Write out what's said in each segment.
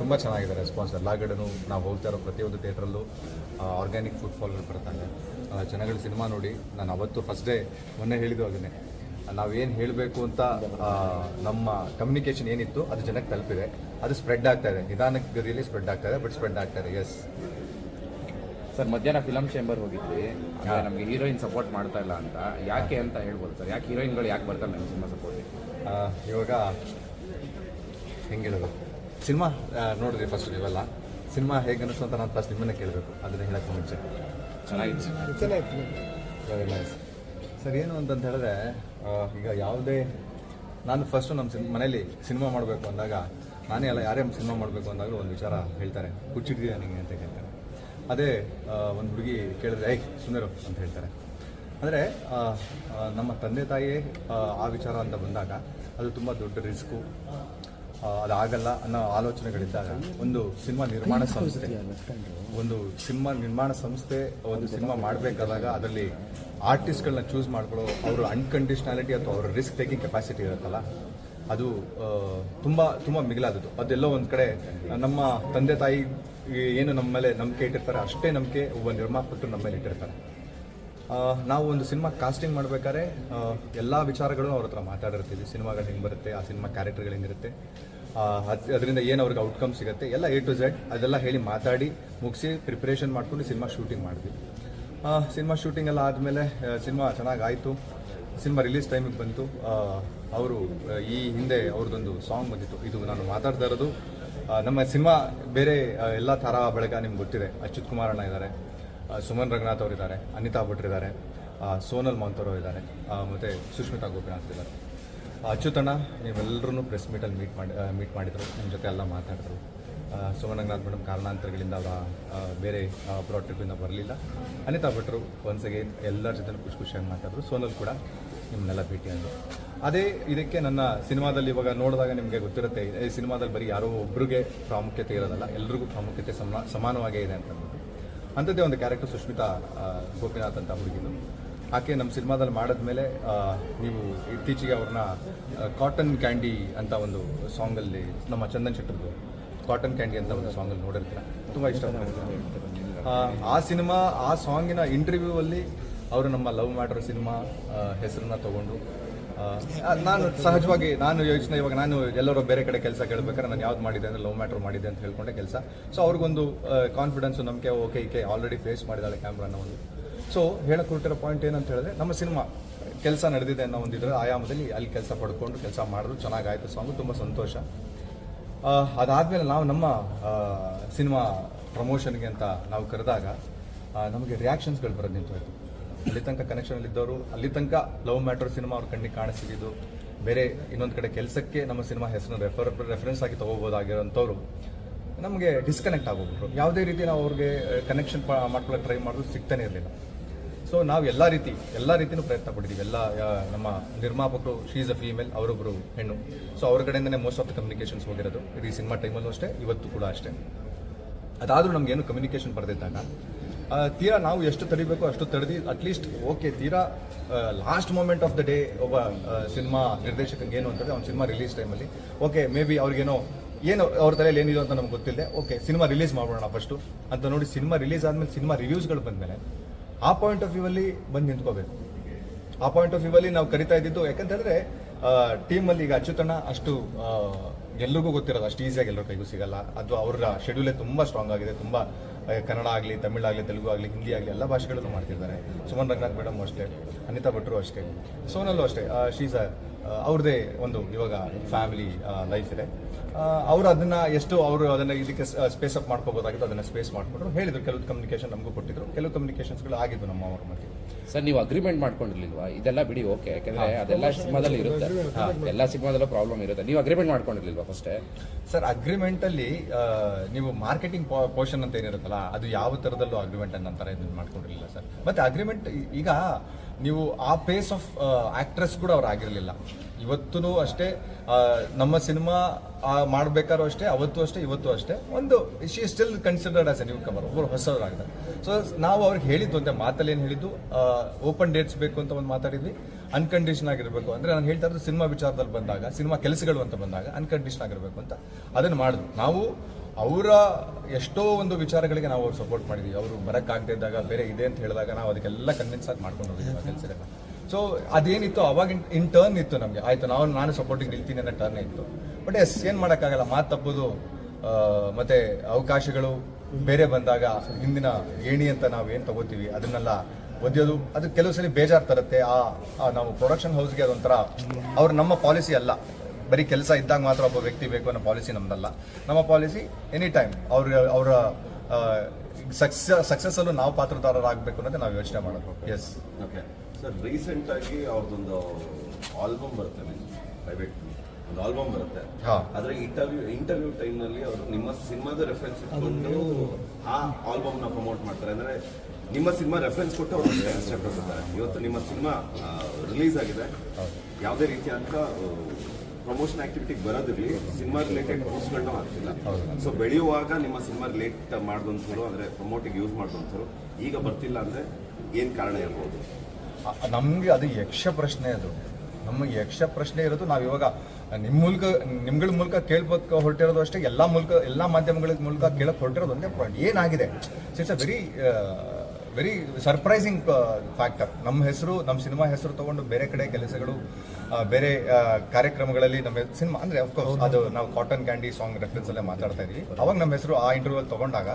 ತುಂಬ ಚೆನ್ನಾಗಿದೆ ರೆಸ್ಪಾನ್ಸ್ ಎಲ್ಲ ಕಡೆನೂ ನಾವು ಹೋಗ್ತಾ ಇರೋ ಪ್ರತಿಯೊಂದು ಥಿಯೇಟ್ರಲ್ಲೂ ಆರ್ಗ್ಯಾನಿಕ್ ಫುಡ್ ಫಾಲ್ಗಳು ಬರ್ತಾನೆ ಜನಗಳು ಸಿನಿಮಾ ನೋಡಿ ನಾನು ಅವತ್ತು ಫಸ್ಟ್ ಡೇ ಮೊನ್ನೆ ಹೇಳಿದ್ದು ಅದನ್ನೇ ನಾವೇನು ಹೇಳಬೇಕು ಅಂತ ನಮ್ಮ ಕಮ್ಯುನಿಕೇಷನ್ ಏನಿತ್ತು ಅದು ಜನಕ್ಕೆ ತಲುಪಿದೆ. ಅದು ಸ್ಪ್ರೆಡ್ ಆಗ್ತಾ ಇದೆ. ನಿಧಾನಕ್ಕೆ ಗರಿಯಲ್ಲಿ ಸ್ಪ್ರೆಡ್ ಆಗ್ತಾ ಇದೆ ಬಟ್ ಸ್ಪ್ರೆಡ್ ಆಗ್ತಾ ಇದೆ. ಎಸ್ ಸರ್ ಮಧ್ಯಾಹ್ನ ಫಿಲಮ್ ಚೇಂಬರ್ ಹೋಗಿದ್ವಿ. ನಮಗೆ ಹೀರೋಯಿನ್ ಸಪೋರ್ಟ್ ಮಾಡ್ತಾ ಇಲ್ಲ ಅಂತ. ಯಾಕೆ ಅಂತ ಹೇಳ್ಬೋದು ಸರ್? ಯಾಕೆ ಹೀರೋಯಿನ್ಗಳು ಯಾಕೆ ಬರ್ತಾರೆ ನಮ್ಮ ಸಿನಿಮಾ ಸಪೋರ್ಟ್ ಇವಾಗ ಹೆಂಗಿರೋದು? ಸಿನಿಮಾ ನೋಡಿದ್ರಿ ಫಸ್ಟ್ ನೀವೆಲ್ಲ. ಸಿನಿಮಾ ಹೇಗೆ ಅನಿಸ್ತು ಅಂತ ನಾನು ಫಸ್ಟ್ ನಿಮ್ಮನ್ನೇ ಕೇಳಬೇಕು. ಅದನ್ನ ಹೇಳಕ್ಕೆ ಮುಂಚೆ. ಚೆನ್ನಾಗಿತ್ತು ವೆರಿ ನೈಸ್ ಸರ್ ಏನು ಅಂತಂತ ಹೇಳಿದ್ರೆ ಈಗ ಯಾವುದೇ ನಾನು ಫಸ್ಟು ನಮ್ಮ ಸಿನ್ ಮನೇಲಿ ಸಿನಿಮಾ ಮಾಡಬೇಕು ಅಂದಾಗ ನಾನೇ ಅಲ್ಲ ಯಾರೇ ಸಿನಿಮಾ ಮಾಡಬೇಕು ಅಂದಾಗಲೂ ಒಂದು ವಿಚಾರ ಹೇಳ್ತಾರೆ. ಹುಚ್ಚಿಟ್ಟಿದ್ಯಾ ನಿಮಗೆ ಅಂತ ಕೇಳ್ತಾರೆ. ಅದೇ ಒಂದು ಹುಡುಗಿ ಕೇಳಿದ್ರೆ ಏಯ್ ಸುಂದರು ಅಂತ ಹೇಳ್ತಾರೆ. ಅಂದರೆ ನಮ್ಮ ತಂದೆ ತಾಯಿಯೇ ಆ, ಆ ವಿಚಾರ ಅಂತ ಬಂದಾಗ ಅದು ತುಂಬ ದೊಡ್ಡ ರಿಸ್ಕು. ಅದಾಗಲ್ಲ ಅನ್ನೋ ಆಲೋಚನೆಗಳಿದ್ದಾಗ ಒಂದು ಸಿನಿಮಾ ನಿರ್ಮಾಣ ಸಂಸ್ಥೆ, ಒಂದು ಸಿನಿಮಾ ನಿರ್ಮಾಣ ಸಂಸ್ಥೆ, ಒಂದು ಸಿನಿಮಾ ಮಾಡಬೇಕಾದಾಗ ಅದರಲ್ಲಿ ಆರ್ಟಿಸ್ಟ್ಗಳನ್ನ ಚೂಸ್ ಮಾಡ್ಕೊಳ್ಳೋ ಅವರು ಅನ್ಕಂಡೀಷ್ನಾಲಿಟಿ ಅಥವಾ ಅವ್ರ ರಿಸ್ಕ್ ಟೇಕಿಂಗ್ ಕೆಪಾಸಿಟಿ ಇರುತ್ತಲ್ಲ, ಅದು ತುಂಬ ತುಂಬ ಮಿಗಿಲಾದದ್ದು. ಅದೆಲ್ಲೋ ಒಂದು ಕಡೆ ನಮ್ಮ ತಂದೆ ತಾಯಿ ಏನು ನಮ್ಮ ಮೇಲೆ ನಂಬಿಕೆ ಇಟ್ಟಿರ್ತಾರೆ, ಅಷ್ಟೇ ನಂಬಿಕೆ ಒಬ್ಬ ನಿರ್ಮಾಪಕರು ನಮ್ಮ ಮೇಲೆ ಇಟ್ಟಿರ್ತಾರೆ. ನಾವು ಒಂದು ಸಿನಿಮಾ ಕಾಸ್ಟಿಂಗ್ ಮಾಡ್ಬೇಕಾದ್ರೆ ಎಲ್ಲ ವಿಚಾರಗಳು ಅವ್ರ ಹತ್ರ ಮಾತಾಡಿರ್ತೀವಿ. ಸಿನಿಮಾಗಳು ಹೆಂಗೆ ಬರುತ್ತೆ, ಆ ಸಿನಿಮಾ ಕ್ಯಾರೆಕ್ಟರ್ಗಳು ಹೆಂಗಿರುತ್ತೆ ಅದರಿಂದ ಏನು ಅವ್ರಿಗೆ ಔಟ್ಕಮ್ ಸಿಗುತ್ತೆ, ಎಲ್ಲ ಎ ಟು ಝೆಡ್ ಅದೆಲ್ಲ ಹೇಳಿ ಮಾತಾಡಿ ಮುಗಿಸಿ ಪ್ರಿಪ್ರೇಷನ್ ಮಾಡ್ಕೊಂಡು ಸಿನಿಮಾ ಶೂಟಿಂಗ್ ಮಾಡಿದ್ವಿ ಸಿನಿಮಾ ಶೂಟಿಂಗ್ ಎಲ್ಲ ಆದಮೇಲೆ ಸಿನಿಮಾ ಚೆನ್ನಾಗಾಯಿತು. ಸಿನಿಮಾ ರಿಲೀಸ್ ಟೈಮಿಗೆ ಬಂತು. ಅವರು ಈ ಹಿಂದೆ ಅವ್ರದ್ದೊಂದು ಸಾಂಗ್ ಬಂದಿತ್ತು. ಇದು ನಾನು ಮಾತಾಡ್ತಾ ಇರೋದು. ನಮ್ಮ ಸಿನಿಮಾ ಬೇರೆ ಎಲ್ಲ ಥರ ಬೆಳಗ ನಿಮ್ಗೆ ಗೊತ್ತಿದೆ. ಅಚ್ಯುತ್ ಕುಮಾರ್ ಅಣ್ಣ ಇದ್ದಾರೆ ಸುಮನ್ ರಂಗನಾಥ್ ಅವರಿದ್ದಾರೆ, ಅನಿತಾ ಭಟ್ ಇದ್ದಾರೆ ಸೋನಲ್ ಮಾಂತವರು ಇದ್ದಾರೆ ಮತ್ತು ಸುಷ್ಮಿತಾ ಗೋಪಿನಾಥ್ ಇದ್ದಾರೆ ಅಚ್ಯುತಣ್ಣ ನೀವೆಲ್ಲರೂ ಪ್ರೆಸ್ ಮೀಟಲ್ಲಿ ಮೀಟ್ ಮಾಡಿ ಮೀಟ್ ಮಾಡಿದರು ನಿಮ್ಮ ಜೊತೆ ಎಲ್ಲ ಮಾತಾಡಿದ್ರು. ಸುಮನ್ ರಂಗನಾಥ್ ಮೇಡಮ್ ಕಾರಣಾಂತರಗಳಿಂದ ಅವರ ಬೇರೆ ಅಬ್ರಾಡ್ ಟ್ರಿಪ್ಪಿಂದ ಬರಲಿಲ್ಲ. ಅನಿತಾ ಭಟ್ರು ಒನ್ಸ್ ಅಗೇನ್ ಎಲ್ಲರ ಜೊತೆ ಖುಷಿ ಖುಷಿಯಾಗಿ ಮಾತಾಡಿದ್ರು. ಸೋನಲ್ ಕೂಡ ನಿಮ್ಮನ್ನೆಲ್ಲ ಭೇಟಿ ಅಂದರು ಅದೇ ಇದಕ್ಕೆ ನನ್ನ ಸಿನಿಮಾದಲ್ಲಿ ಇವಾಗ ನೋಡಿದಾಗ ನಿಮಗೆ ಗೊತ್ತಿರುತ್ತೆ, ಈ ಸಿನಿಮಾದಲ್ಲಿ ಬರೀ ಯಾರೋ ಒಬ್ಬರಿಗೆ ಪ್ರಾಮುಖ್ಯತೆ ಇರೋದಲ್ಲ, ಎಲ್ರಿಗೂ ಪ್ರಾಮುಖ್ಯತೆ ಸಮ, ಸಮಾನವಾಗೇ ಇದೆ ಅಂತ. ಅಂಥದ್ದೇ ಒಂದು ಕ್ಯಾರೆಕ್ಟರ್ ಸುಷ್ಮಿತಾ ಗೋಪಿನಾಥ್ ಅಂತ ಹುಡುಗಿದು. ಆಕೆ ನಮ್ಮ ಸಿನಿಮಾದಲ್ಲಿ ಮಾಡಿದ್ಮೇಲೆ ನೀವು ಇತ್ತೀಚೆಗೆ ಅವ್ರನ್ನ ಕಾಟನ್ ಕ್ಯಾಂಡಿ ಅಂತ ಒಂದು ಸಾಂಗಲ್ಲಿ ನಮ್ಮ ಚಂದನ್ ಶೆಟ್ಟರ್ದು ಕಾಟನ್ ಕ್ಯಾಂಡಿ ಅಂತ ಒಂದು ಸಾಂಗಲ್ಲಿ ನೋಡಿರ್ತೀರ. ತುಂಬ ಇಷ್ಟ ಆ, ಸಿನಿಮಾ ಆ ಸಾಂಗಿನ ಇಂಟರ್ವ್ಯೂ ಅಲ್ಲಿ ಅವರು ನಮ್ಮ ಲವ್ ಮ್ಯಾಟರ್ ಸಿನಿಮಾ ಹೆಸರನ್ನ ತಗೊಂಡು ನಾನು ಸಹಜವಾಗಿ ನಾನು ಯೋಚನೆ ಇವಾಗ ನಾನು ಎಲ್ಲರೂ ಬೇರೆ ಕಡೆ ಕೆಲಸ ಕೇಳಬೇಕಾದ್ರೆ ನಾನು ಯಾವ್ದು ಮಾಡಿದೆ ಅಂದರೆ ಲವ್ ಮ್ಯಾಟ್ರ್ ಮಾಡಿದೆ ಅಂತ ಹೇಳ್ಕೊಂಡೆ ಕೆಲಸ. ಸೊ ಅವ್ರಿಗೊಂದು ಕಾನ್ಫಿಡೆನ್ಸು ನಂಬಿಕೆ ಓಕೆ ಈಕೆ ಆಲ್ರೆಡಿ ಫೇಸ್ ಮಾಡಿದಾಳೆ ಕ್ಯಾಮ್ರಾನ ಒಂದು. ಸೊ ಹೇಳಕ್ಕೆ ಹೊರಟಿರೋ ಪಾಯಿಂಟ್ ಏನಂತ ಹೇಳಿದ್ರೆ, ನಮ್ಮ ಸಿನಿಮಾ ಕೆಲಸ ನಡೆದಿದೆ ಅನ್ನೋ ಒಂದು ಇದರ ಆಯಾಮದಲ್ಲಿ ಅಲ್ಲಿ ಕೆಲಸ ಪಡ್ಕೊಂಡು ಕೆಲಸ ಮಾಡಿದ್ರು, ಚೆನ್ನಾಗಾಯ್ತು ಸಾಂಗು ತುಂಬ ಸಂತೋಷ. ಅದಾದ್ಮೇಲೆ ನಾವು ನಮ್ಮ ಸಿನಿಮಾ ಪ್ರಮೋಷನ್ಗೆ ಅಂತ ನಾವು ಕರೆದಾಗ ನಮಗೆ ರಿಯಾಕ್ಷನ್ಸ್ಗಳು ಬರೋದು ನಿಂತೋಯ್ತು ಅಲ್ಲಿ ತನಕ ಕನೆಕ್ಷನ್ ಇದ್ದವರು, ಅಲ್ಲಿ ತನಕ ಲವ್ ಮ್ಯಾಟರ್ ಸಿನಿಮಾ ಅವ್ರ ಕಣ್ಣಿಗೆ ಕಾಣಿಸಿದ್ದು. ಬೇರೆ ಇನ್ನೊಂದು ಕಡೆ ಕೆಲಸಕ್ಕೆ ನಮ್ಮ ಸಿನಿಮಾ ಹೆಸರು ರೆಫರ್ ರೆಫರೆನ್ಸ್ ಆಗಿ ತಗೋಬೋದಾಗಿರೋಂಥವ್ರು ನಮಗೆ ಡಿಸ್ಕನೆಕ್ಟ್ ಆಗೋಗ್ಬಿಟ್ರು. ಯಾವುದೇ ರೀತಿ ನಾವು ಅವ್ರಿಗೆ ಕನೆಕ್ಷನ್ ಮಾಡ್ಕೊಳ್ಳೋಕೆ ಟ್ರೈ ಮಾಡಿದ್ರು ಸಿಗ್ತಾನೆ ಇರಲಿಲ್ಲ. ಸೊ ನಾವು ಎಲ್ಲ ರೀತಿ, ಎಲ್ಲ ರೀತಿಯೂ ಪ್ರಯತ್ನ ಪಟ್ಟಿದ್ದೀವಿ. ಎಲ್ಲ ನಮ್ಮ ನಿರ್ಮಾಪಕರು ಶೀಸ್ ಅ ಫೀಮೇಲ್ ಅವರೊಬ್ಬರು ಹೆಣ್ಣು. ಸೊ ಅವ್ರ ಕಡೆಯಿಂದನೇ ಮೋಸ್ಟ್ ಆಫ್ ದ ಕಮ್ಯುನಿಕೇಷನ್ಸ್ ಹೋಗಿರೋದು. ಇಡೀ ಸಿನಿಮಾ ಟೈಮಲ್ಲೂ ಅಷ್ಟೇ, ಇವತ್ತು ಕೂಡ ಅಷ್ಟೇ. ಅದಾದರೂ ನಮಗೇನು ಕಮ್ಯುನಿಕೇಷನ್ ಬರೆದಿದ್ದಾಗ ತೀರಾ ನಾವು ಎಷ್ಟು ತಡಿಬೇಕು, ಅಷ್ಟು ತಡೆದು ಅಟ್ಲೀಸ್ಟ್ ಓಕೆ ತೀರಾ last moment of the day ಒಬ್ಬ ಸಿನಿಮಾ ನಿರ್ದೇಶಕಂಗೆ ಏನು ಅಂತಂದರೆ ಅವ್ನ ಸಿನಿಮಾ ರಿಲೀಸ್ ಟೈಮಲ್ಲಿ ಓಕೆ ಮೇ ಬಿ ಅವ್ರಿಗೇನೋ, ಏನು ಅವ್ರ ತಲೆಯಲ್ಲಿ ಏನಿದೆ ಅಂತ ನಮ್ಗೆ ಗೊತ್ತಿಲ್ಲ ಓಕೆ ಸಿನಿಮಾ ರಿಲೀಸ್ ಮಾಡೋಣ ಫಸ್ಟು ಅಂತ ನೋಡಿ ಸಿನಿಮಾ ರಿಲೀಸ್ ಆದಮೇಲೆ ಸಿನಿಮಾ ರಿವ್ಯೂಸ್ಗಳು ಬಂದಮೇಲೆ, ಆ ಪಾಯಿಂಟ್ ಆಫ್ ವ್ಯೂವಲ್ಲಿ ಬಂದು ನಿಂತ್ಕೋಬೇಕು. ಆ ಪಾಯಿಂಟ್ ಆಫ್ ವ್ಯೂ ಅಲ್ಲಿ ನಾವು ಕರಿತಾ ಇದ್ದಿದ್ದು ಯಾಕಂತಂದರೆ ಟೀಮಲ್ಲಿ ಈಗ ಅಚ್ಯುತಣ್ಣ ಅಷ್ಟು ಎಲ್ಲರಿಗೂ ಗೊತ್ತಿರೋದು, ಅಷ್ಟು ಈಸಿಯಾಗಿ ಎಲ್ಲರ ಕೈಗೂ ಸಿಗಲ್ಲ. ಅದು ಅವರ ಶೆಡ್ಯೂಲೇ ತುಂಬ ಸ್ಟ್ರಾಂಗ್ ಆಗಿದೆ, ತುಂಬ ಕನ್ನಡ ಆಗಲಿ, ತಮಿಳ್ ಆಗಲಿ, ತೆಲುಗು ಆಗಲಿ, ಹಿಂದಿ ಆಗಲಿ ಎಲ್ಲ ಭಾಷೆಗಳಲ್ಲೂ ಮಾಡ್ತಿದ್ದಾರೆ. ಸುಮನ್ ರಂಗನಾಥ್ ಮೇಡಮ್ ಅಷ್ಟೇ, ಅನಿತಾ ಭಟ್ರು ಅಷ್ಟೇ, ಸೋನಲ್ಲೂ ಅಷ್ಟೇ ಶೀಸ್ ಅವ್ರದ್ದೇ ಒಂದು ಇವಾಗ ಫ್ಯಾಮಿಲಿ ಲೈಫ್ ಇದೆ. ಅವರು ಅದನ್ನ ಎಷ್ಟು ಅವರು ಅದನ್ನ ಇದಕ್ಕೆ ಸ್ಪೇಸ್ ಅಪ್ ಮಾಡ್ಕೋಬೋದಾಗಿತ್ತು ಅದನ್ನ ಸ್ಪೇಸ್ ಮಾಡಿಕೊಂಡ್ರು. ಹೇಳಿದ್ರು ಕೆಲವು ಕಮ್ಯುನಿಕೇಶನ್ ನಮಗೂ ಕೊಟ್ಟಿದ್ರು. ಕೆಲವು ಕಮ್ಯುನಿಕೇಶನ್ಸ್ಗಳು ಆಗಿದ್ದು ನಮ್ಮ ಅವ್ರ ಮಧ್ಯೆ. ಸರ್ ನೀವು ಅಗ್ರಿಮೆಂಟ್ ಮಾಡ್ಕೊಂಡಿರ್ಲಿಲ್ವಾ? ಇದೆಲ್ಲ ಬಿಡಿ ಓಕೆ ಯಾಕಂದ್ರೆ ಅದೆಲ್ಲ ಸಿನಿಮಾದಲ್ಲಿ ಇರುತ್ತೆ. ಎಲ್ಲ ಸಿನಿಮಾದಲ್ಲೂ ಪ್ರಾಬ್ಲಮ್ ಇರುತ್ತೆ. ನೀವು ಅಗ್ರಿಮೆಂಟ್ ಮಾಡ್ಕೊಂಡಿರ್ಲಿಲ್ವಾ ಫಸ್ಟೇ ಸರ್ ಅಗ್ರಿಮೆಂಟ್ ಅಲ್ಲಿ ನೀವು ಮಾರ್ಕೆಟಿಂಗ್ ಪೋರ್ಷನ್ ಅಂತ ಏನಿರುತ್ತಲ್ಲ ಅದು ಯಾವ ತರದಲ್ಲೂ ಅಗ್ರಿಮೆಂಟ್ ಅನ್ನೋ ತರ ಇದನ್ನ ಮಾಡ್ಕೊಂಡಿರಲಿಲ್ಲ ಸರ್. ಮತ್ತೆ ಅಗ್ರಿಮೆಂಟ್ ಈಗ ನೀವು ಆ ಪೇಸ್ ಆಫ್ ಆಕ್ಟ್ರೆಸ್ ಕೂಡ ಅವ್ರು ಆಗಿರಲಿಲ್ಲ. ಇವತ್ತೂ ಅಷ್ಟೇ ನಮ್ಮ ಸಿನಿಮಾ ಮಾಡ್ಬೇಕಾದ್ರೂ ಅಷ್ಟೇ, ಅವತ್ತು ಅಷ್ಟೇ, ಇವತ್ತು ಅಷ್ಟೇ, ಒಂದು she still considered as a newcomer ಒಬ್ಬರು ಹೊಸವರಾಗಿದ್ದಾರೆ. ಸೊ ನಾವು ಅವ್ರಿಗೆ ಹೇಳಿದ್ದು ಅಂತ ಮಾತಲ್ಲಿ ಏನು ಹೇಳಿದ್ದು ಓಪನ್ ಡೇಟ್ಸ್ ಬೇಕು ಅಂತ ಒಂದು ಮಾತಾಡಿದ್ವಿ ಅನ್ಕಂಡೀಷನ್ ಆಗಿರಬೇಕು. ಅಂದರೆ ನಾನು ಹೇಳ್ತಾ ಇರೋದು ಸಿನಿಮಾ ವಿಚಾರದಲ್ಲಿ ಬಂದಾಗ, ಸಿನಿಮಾ ಕೆಲಸಗಳು ಅಂತ ಬಂದಾಗ ಅನ್ಕಂಡೀಷನ್ ಆಗಿರಬೇಕು ಅಂತ ಅದನ್ನು ಮಾಡಿದ್ರು ನಾವು ಅವರ ಎಷ್ಟೋ ಒಂದು ವಿಚಾರಗಳಿಗೆ ನಾವು ಸಪೋರ್ಟ್ ಮಾಡಿದ್ವಿ. ಅವರು ಬರೋಕ್ಕಾಗದೇ ಇದ್ದಾಗ, ಬೇರೆ ಇದೆ ಅಂತ ಹೇಳಿದಾಗ ನಾವು ಅದಕ್ಕೆಲ್ಲ ಕನ್ವಿನ್ಸ್ ಆಗಿ ಮಾಡ್ಕೊಂಡು ಹೋಗಿದ್ವಿ ಆ ಸೊ ಅದೇನಿತ್ತು? ಅವಾಗ ಇನ್ ಟರ್ನ್ ಇತ್ತು ನಮಗೆ. ಆಯಿತು, ನಾವು, ನಾನು ಸಪೋರ್ಟಿಂಗ್ ನಿಲ್ತೀನಿ ಅನ್ನೋ ಟರ್ನ್ ಇತ್ತು. ಬಟ್ ಎಸ್ ಏನು ಮಾಡೋಕ್ಕಾಗಲ್ಲ? ಮಾತು ತಪ್ಪೋದು ಮತ್ತೆ ಅವಕಾಶಗಳು ಬೇರೆ ಬಂದಾಗ ಹಿಂದಿನ ಏಣಿ ಅಂತ ನಾವು ಏನು ತಗೋತೀವಿ? ಅದನ್ನೆಲ್ಲ ಒದ್ಯೋದು, ಅದು ಕೆಲವು ಸಲ ಬೇಜಾರು ತರುತ್ತೆ. ಆ ನಾವು ಪ್ರೊಡಕ್ಷನ್ ಹೌಸ್ಗೆ ಅದೊಂಥರ, ಅವ್ರು ನಮ್ಮ ಪಾಲಿಸಿ ಅಲ್ಲ. ಬರೀ ಕೆಲಸ ಇದ್ದಾಗ ಮಾತ್ರ ಒಬ್ಬ ವ್ಯಕ್ತಿ ಬೇಕು ಅನ್ನೋ ಪಾಲಿಸಿ ನಮ್ದಲ್ಲ. ನಮ್ಮ ಪಾಲಿಸಿ ಎನಿ ಟೈಮ್ ಅವ್ರ ಅವರ ಸಕ್ಸಸ್ ಸಕ್ಸಸ್ಸಲ್ಲೂ ನಾವು ಪಾತ್ರದಾರರಾಗಬೇಕು ಅನ್ನೋದೇ ನಾವು ಯೋಚನೆ ಮಾಡೋದು. ಎಸ್ ಓಕೆ ಸರ್ ರೀಸೆಂಟ್ ಆಗಿ ಅವ್ರದ್ದೊಂದು ಆಲ್ಬಮ್ ಬರುತ್ತೆ ಪ್ರೈವೇಟ್ ಒಂದು ಆಲ್ಬಮ್ ಬರುತ್ತೆ. ಹಾ. ಆದ್ರೆ ಇಂಟರ್ವ್ಯೂ ಇಂಟರ್ವ್ಯೂ ಟೈಮ್ನಲ್ಲಿ ಅವರು ನಿಮ್ಮ ಸಿನಿಮಾದ ರೆಫರೆನ್ಸ್ ಇಟ್ಕೊಂಡು ಆ ಆಲ್ಬಮ್ನ ಪ್ರಮೋಟ್ ಮಾಡ್ತಾರೆ. ಅಂದ್ರೆ ನಿಮ್ಮ ಸಿನಿಮಾ ರೆಫರೆನ್ಸ್ ಕೊಟ್ಟು ಅವರು ಇವತ್ತು ನಿಮ್ಮ ಸಿನಿಮಾ ರಿಲೀಸ್ ಆಗಿದೆ. ಯಾವುದೇ ರೀತಿಯಾದ ಪ್ರಮೋಷನ್ ಆಕ್ಟಿವಿಟಿಗೆ ಬರೋದಿರಲಿ ಸಿನಿಮಾ ರಿಲೇಟೆಡ್ ಪೋಸ್ಟ್ಗಳನ್ನ ಆಗ್ತಿಲ್ಲ ಸೊ ಬೆಳೆಯುವಾಗ ನಿಮ್ಮ ಸಿನಿಮಾ ರಿಲೇಟ್ ಮಾಡಿದಂಥವ್ರು ಅಂದರೆ ಪ್ರಮೋಟಿಗೆ ಯೂಸ್ ಮಾಡಿದಂಥವ್ರು ಈಗ ಬರ್ತಿಲ್ಲ ಅಂದರೆ ಏನು ಕಾರಣ ಇರ್ಬೋದು? ನಮಗೆ ಅದು ಯಕ್ಷ ಪ್ರಶ್ನೆ ಅದು. ನಮಗೆ ಯಕ್ಷ ಪ್ರಶ್ನೆ ಇರೋದು ನಾವು ಇವಾಗ ನಿಮ್ಮ ಮೂಲಕ ನಿಮ್ಗಳ ಮೂಲಕ ಕೇಳ್ಬೇಕು ಹೊರಟಿರೋದು ಅಷ್ಟೇ ಎಲ್ಲ ಮೂಲಕ ಎಲ್ಲ ಮಾಧ್ಯಮಗಳ ಮೂಲಕ ಕೇಳಕ್ಕೆ ಹೊರಟಿರೋದು ಒಂದೇ ಪಾಯಿಂಟ್ ಏನಾಗಿದೆ? It's a very very surprising factor ನಮ್ಮ ಹೆಸರು, ನಮ್ಮ ಸಿನಿಮಾ ಹೆಸರು ತಗೊಂಡು ಬೇರೆ ಕಡೆ ಕೆಲಸಗಳು ಬೇರೆ ಕಾರ್ಯಕ್ರಮಗಳಲ್ಲಿ ನಮ್ಮ ಸಿನಿಮಾ ಅಂದರೆ ಅಫ್ಕೋರ್ಸ್ ಅದು ನಾವು ಕಾಟನ್ ಕ್ಯಾಂಡಿ ಸಾಂಗ್ ರೆಫರೆನ್ಸ್ ಅಲ್ಲೇ ಮಾತಾಡ್ತಾ ಇದ್ವಿ. ಅವಾಗ ನಮ್ಮ ಹೆಸರು ಆ ಇಂಟರ್ವ್ಯೂ ತಗೊಂಡಾಗ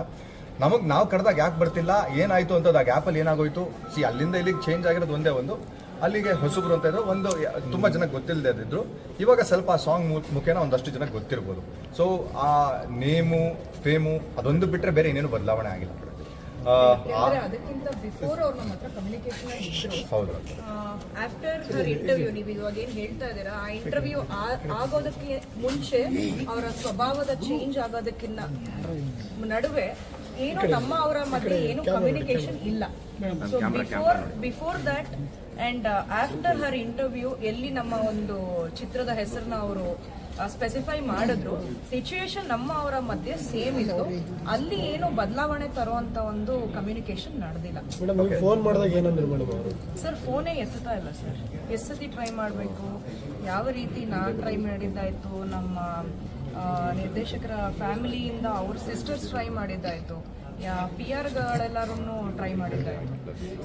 ನಮಗೆ ನಾವು ಕರೆದಾಗ ಯಾಕೆ ಬರ್ತಿಲ್ಲ, ಏನಾಯ್ತು ಅಂತ ಆ ಗ್ಯಾಪಲ್ಲಿ ಏನಾಗೋಯ್ತು? ಸಿ ಅಲ್ಲಿಂದ ಇಲ್ಲಿಗೆ ಚೇಂಜ್ ಆಗಿರೋದು ಒಂದೇ ಒಂದು. ಅಲ್ಲಿಗೆ ಹೊಸಬ್ರು ಅಂತ ಇದ್ರು ಒಂದು ತುಂಬ ಜನಕ್ಕೆ ಗೊತ್ತಿಲ್ಲದೆ ಇದ್ದಿದ್ರು. ಇವಾಗ ಸ್ವಲ್ಪ ಆ ಸಾಂಗ್ ಮುಖೇನ ಒಂದಷ್ಟು ಜನಕ್ಕೆ ಗೊತ್ತಿರ್ಬೋದು. ಸೊ ಆ ನೇಮು ಫೇಮು ಅದೊಂದು ಬಿಟ್ಟರೆ ಬೇರೆ ಇನ್ನೇನು ಬದಲಾವಣೆ ಆಗಿಲ್ಲ. ಅದಕ್ಕಿಂತ ಬಿಫೋರ್ ಅವ್ರು ನಮ್ಮ ಹತ್ರ ಕಮ್ಯುನಿಕೇಶನ್ ಇದ್ರು. ಹೌದು. ಆಫ್ಟರ್ ಹರ್ ಇಂಟರ್ವ್ಯೂ ನೀವು ಇವಾಗ ಏನ್ ಹೇಳ್ತಾ ಇದ್ದೀರಾ ಆ ಇಂಟರ್ವ್ಯೂ ಆಗೋದಕ್ಕೆ ಮುಂಚೆ ಅವರ ಸ್ವಭಾವದ ಚೇಂಜ್ ಆಗೋದಕ್ಕಿನ್ನ ನಡುವೆ ಏನು ನಮ್ಮ ಅವರ ಮಧ್ಯೆ ಏನು ಕಮ್ಯುನಿಕೇಶನ್ ಇಲ್ಲ. So before before that and after her interview ಎಲ್ಲಿ ನಮ್ಮ ಒಂದು ಚಿತ್ರದ ಹೆಸರನ್ನ ಅವರು ಸ್ಪೆಸಿಫೈ ಮಾಡಿದ್ರು ಸಿಚುಯೇಷನ್ ನಮ್ಮ ಅವರ ಮಧ್ಯೆ ಸೇಮ್ ಇತ್ತು. ಅಲ್ಲಿ ಏನು ಬದಲಾವಣೆ ತರುವಂತ ಒಂದು ಕಮ್ಯುನಿಕೇಶನ್ ನಡೆದಿಲ್ಲ. ಫೋನ್ ಮಾಡಿದಾಗ ಸರ್ ಫೋನೇ ಎತ್ತುತ್ತಾ ಇಲ್ಲ ಸರ್ ಎಷ್ಟು ಸತಿ ಟ್ರೈ ಮಾಡಬೇಕು? ಯಾವ ರೀತಿ ನಾನು ಟ್ರೈ ಮಾಡಿದ್ದಾಯ್ತು? ನಮ್ಮ ನಿರ್ದೇಶಕರ ಫ್ಯಾಮಿಲಿಯಿಂದ ಅವ್ರ ಸಿಸ್ಟರ್ಸ್ ಟ್ರೈ ಮಾಡಿದ್ದಾಯ್ತು? ಪಿ ಆರ್ಗಳೆಲ್ಲರೂ ಟ್ರೈ ಮಾಡಿದ್ದಾರೆ.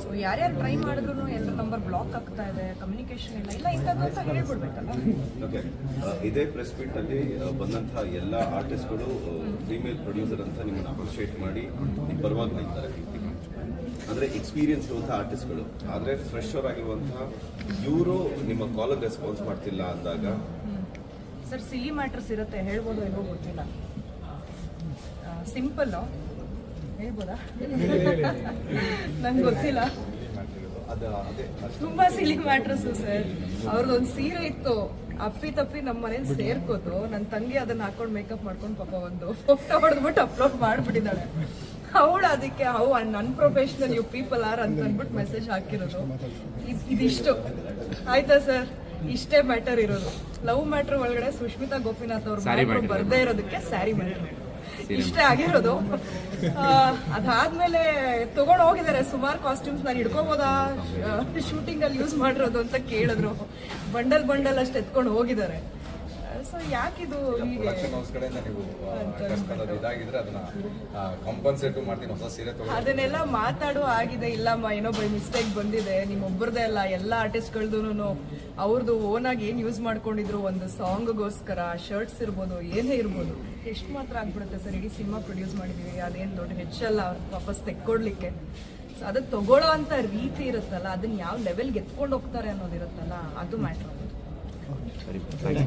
ಸೊ ಯಾರ್ಯಾರು ಟ್ರೈ ಮಾಡಿದ್ರು ಎಲ್ಲ ನಂಬರ್ ಬ್ಲಾಕ್ ಆಗ್ತಾ ಇದೆ ಕಮ್ಯುನಿಕೇಶನ್ ಇಲ್ಲ. ಇಲ್ಲ ಇಂಥದ್ದು ಅಂತ ಹೇಳ್ಬಿಡ್ಬೇಕಲ್ಲ. ಓಕೆ ಇದೇ ಪ್ರೆಸ್ ಮೀಟ್ ಅಲ್ಲಿ ಬಂದಂತಹ ಎಲ್ಲ ಆರ್ಟಿಸ್ಟ್ಗಳು ಫೀಮೇಲ್ ಪ್ರೊಡ್ಯೂಸರ್ ಅಂತ ನಿಮ್ಮನ್ನ ಅಪ್ರಿಷಿಯೇಟ್ ಮಾಡಿ ನಿಮ್ಮ ಪರವಾಗಿ ನಿಲ್ತಾರೆ ಅಂದ್ರೆ ಎಕ್ಸ್ಪೀರಿಯನ್ಸ್ ಇರುವಂತಹ ಆರ್ಟಿಸ್ಟ್ಗಳು ಆದ್ರೆ ಫ್ರೆಶರ್ ಆಗಿರುವಂತಹ ಇವರು ನಿಮ್ಮ ಕಾಲರ್ ರೆಸ್ಪಾನ್ಸ್ ಮಾಡ್ತಿಲ್ಲ ಅಂದಾಗ? ಸರ್ ಸಿಲಿ ಮ್ಯಾಟರ್ಸ್ ಇರುತ್ತೆ. ಹೇಳ್ಬೋದು ಏನೋ ಗೊತ್ತಿಲ್ಲ. ಸಿಂಪಲ್ ಹೇಳ್ಬೋದಾ? ನಂಗೆ ಗೊತ್ತಿಲ್ಲ. ಅದು ಅದೇ ತುಂಬಾ ಸಿಲಿ ಮ್ಯಾಟ್ರಸ್ ಸರ್. ಅವ್ರದ್ದೊಂದು ಸೀರೆ ಇತ್ತು. ಅಪ್ಪಿ ತಪ್ಪಿ ನಮ್ಮ ಮನೇಲಿ ಸೇರ್ಕೋತು. ನನ್ನ ತಂಗಿ ಅದನ್ನ ಹಾಕೊಂಡು ಮೇಕಪ್ ಮಾಡ್ಕೊಂಡು ಪಾಪ ಒಂದು ಫೋಟೋ ಹೊಡೆದ್ಬಿಟ್ಟು ಅಪ್ಲೋಡ್ ಮಾಡ್ಬಿಟ್ಟಿದ್ದಾಳೆ ಅವಳು ಅದಕ್ಕೆ ಅವು ಪ್ರೊಫೆಷನಲ್ ಯು ಪೀಪಲ್ ಆರ್ ಅಂತ ಅಂದ್ಬಿಟ್ಟು ಮೆಸೇಜ್ ಹಾಕಿರೋದು. ಇದ್- ಇದಿಷ್ಟು. ಆಯ್ತಾ ಸರ್? ಇಷ್ಟೇ ಮ್ಯಾಟರ್ ಇರೋದು. ಲವ್ ಮ್ಯಾಟರ್ ಒಳಗಡೆ ಸುಷ್ಮಿತಾ ಗೋಪಿನಾಥ್ ಅವ್ರ ಬರ್ದೇ ಇರೋದಕ್ಕೆ ಸ್ಯಾರಿ ಮ್ಯಾಟರ್ ಇಷ್ಟೇ ಆಗಿರೋದು. ಅದಾದ್ಮೇಲೆ ತಗೊಂಡ್ ಹೋಗಿದ್ದಾರೆ. ಸುಮಾರು ಕಾಸ್ಟ್ಯೂಮ್ಸ್ ನಾನು ಹಿಡ್ಕೋಬೋದಾ? ಶೂಟಿಂಗ್ ಅಲ್ಲಿ ಯೂಸ್ ಮಾಡಿರೋದು ಅಂತ ಕೇಳಿದ್ರು. ಬಂಡಲ್ ಬಂಡಲ್ ಅಷ್ಟು ಎತ್ಕೊಂಡು ಹೋಗಿದ್ದಾರೆ. ಸೊ ಯಾಕಿದು ಪ್ರೊಡಕ್ಷನ್ ಹೌಸ್ ಕಡೆಯಿಂದ ನೀವು ಇದಾಗಿದ್ರೆ ಅದನ್ನ ಕಾಂಪನ್ಸೇಟ್ ಮಾಡ್ತೀನಿ ಹೊಸ ಸೀರೆ ತಗೊಂಡು ಅದನ್ನೆಲ್ಲ ಮಾತಾಡೋ ಆಗಿದೆ. ಇಲ್ಲಮ್ಮ ಏನೋ ಬೈ ಮಿಸ್ಟೇಕ್ ಬಂದಿದೆ. ನಿಮ್ಮೊಬ್ಬರದೇ ಅಲ್ಲ ಎಲ್ಲ ಆರ್ಟಿಸ್ಟ್ಗಳ್ದು ಅವ್ರದ್ದು ಓನ್ ಆಗಿ ಏನ್ ಯೂಸ್ ಮಾಡ್ಕೊಂಡಿದ್ರು? ಒಂದು ಸಾಂಗ್ಗೋಸ್ಕರ ಶರ್ಟ್ಸ್ ಇರ್ಬೋದು ಏನೇ ಇರ್ಬೋದು. ಎಷ್ಟು ಮಾತ್ರ ಆಗ್ಬಿಡುತ್ತೆ ಸರ್? ಇಡೀ ಸಿನಿಮಾ ಪ್ರೊಡ್ಯೂಸ್ ಮಾಡಿದೀವಿ. ಅದೇನು ದೊಡ್ಡ ಹೆಚ್ಚಲ್ಲ ವಾಪಸ್ ತೆಕ್ಕೊಡ್ಲಿಕ್ಕೆ. ಸೊ ಅದಕ್ಕೆ ತಗೊಳ್ಳೋ ಅಂತ ರೀತಿ ಇರುತ್ತಲ್ಲ ಅದನ್ನ ಯಾವ ಲೆವೆಲ್ಗೆ ಎತ್ಕೊಂಡು ಹೋಗ್ತಾರೆ ಅನ್ನೋದಿರುತ್ತಲ್ಲ ಅದು ಮ್ಯಾಟ್ರ್ ಸರಿ